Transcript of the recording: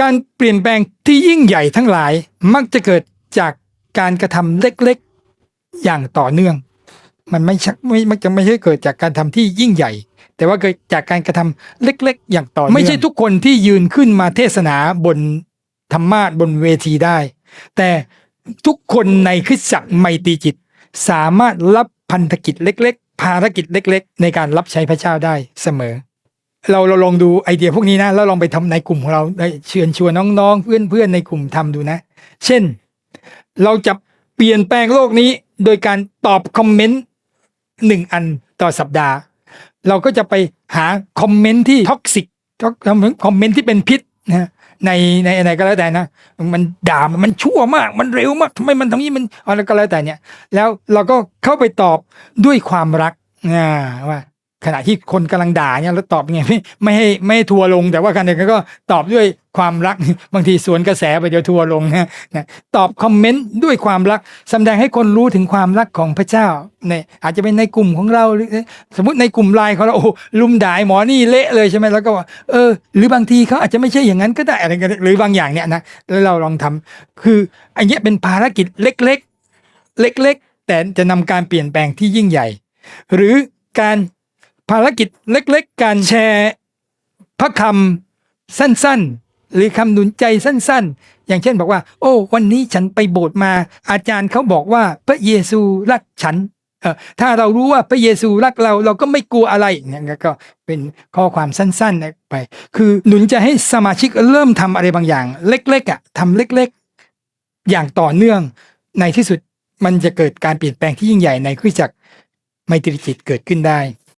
การเปลี่ยนแปลงที่ยิ่งใหญ่ทั้งหลายมักจะเกิดจากการกระทำเล็กๆ อย่างต่อเนื่อง มันไม่ใช่ไม่มักจะไม่ใช่เกิดจากการทำที่ยิ่งใหญ่ แต่ว่าเกิดจากการกระทำเล็ก ๆ อย่างต่อเนื่องไม่ใช่ทุกคนที่ยืนขึ้นมาเทศนาบนธรรมาสบนเวทีได้ แต่ทุกคนในคริสตจักรไมตรีจิต สามารถรับพันธกิจเล็ก ๆ ภารกิจเล็ก ๆ ในการรับใช้พระเจ้าได้เสมอ เราเราลองดูไอเดียพวกนี้นะแล้วลองไปทำในกลุ่มของเราได้เชิญชวนน้องๆ เพื่อนๆในกลุ่มทำดูนะ เช่น เราจะเปลี่ยนแปลงโลกนี้โดยการตอบคอมเมนต์หนึ่งอันต่อสัปดาห์ เราก็จะไปหาคอมเมนต์ที่ท็อกซิกคอมเมนต์ที่เป็นพิษนะในในอะไรก็แล้วแต่นะ มันด่ามันชั่วมาก มันเร็วมากทำไมมันทำนี้มันอะไรก็แล้วแต่เนี่ย แล้วเราก็เข้าไปตอบด้วยความรักอ่าว่า ขณะที่คนกำลังด่าเนี่ยแล้วตอบยังไงไม่ไม่ให้ไม่ให้ทัวลง แต่ว่ากันเดียวก็ตอบด้วยความรักบางทีสวนกระแสไปเดี๋ยวทัวลงนะนะตอบคอมเมนต์ด้วยความรักแสดงให้คนรู้ถึงความรักของพระเจ้าเนี่ยอาจจะเป็นในกลุ่มของเราหรือสมมติในกลุ่มไลน์ของเราโอ้ลุมด่าหมอนี่เละเลยใช่ไหมแล้วก็ว่าเออ หรือบางทีเขาอาจจะไม่ใช่อย่างนั้นก็ได้อะไรกันหรือบางอย่างเนี่ยนะแล้วเราลองทำคืออันนี้เป็นภารกิจเล็ก ๆ เล็ก ๆ แต่จะนำการเปลี่ยนแปลงที่ยิ่งใหญ่ หรือการ ภารกิจเล็กๆ การแชร์พระคำสั้นๆ หรือคำหนุนใจสั้นๆ อย่างเช่นบอกว่า โอ้ วันนี้ฉันไปโบสถ์มา อาจารย์เขาบอกว่าพระเยซูรักฉันเออถ้าเรารู้ว่าพระเยซูรักเราเราก็ไม่กลัวอะไรเนี่ยก็เป็นข้อความสั้นๆ ไป คือหนุนจะให้สมาชิกเริ่มทำอะไรบางอย่าง เล็กๆอะทำเล็กๆ อย่างต่อเนื่องในที่สุดมันจะเกิดการเปลี่ยนแปลงที่ยิ่งใหญ่ในคริสตจักรไมตรีจิตเกิดขึ้นได้